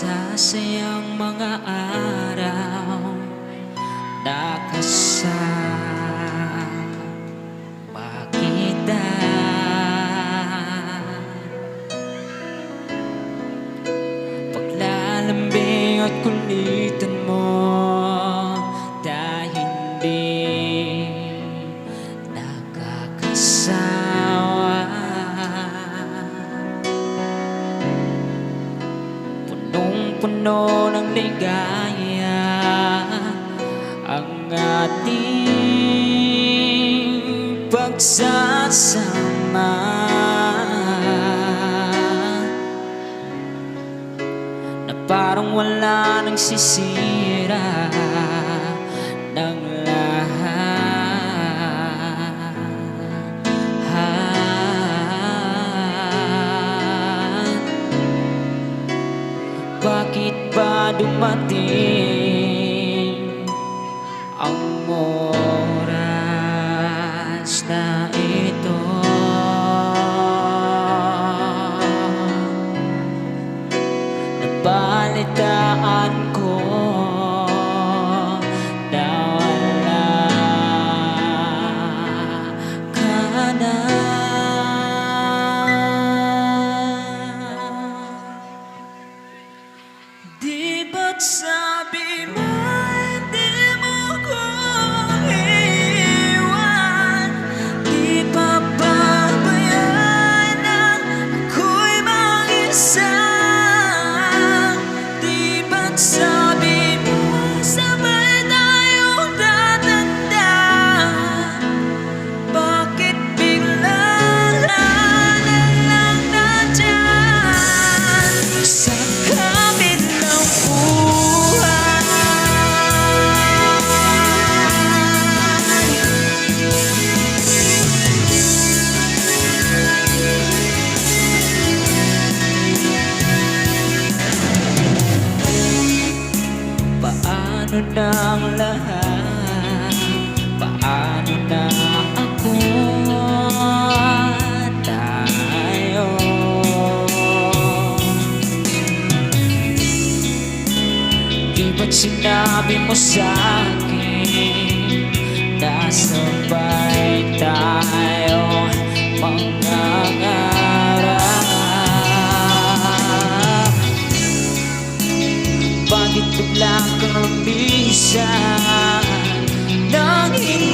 Masasayang mga araw Nakasama kita Paglalambing at kulitan Punong-puno ng ligaya Ang ating pagsasama. Na parang wala nang sisira dumating ang oras na ito? sun. sinabi mo sa akin Nasabay tayo mga ngarap Bakit bigla kang umisa Nangin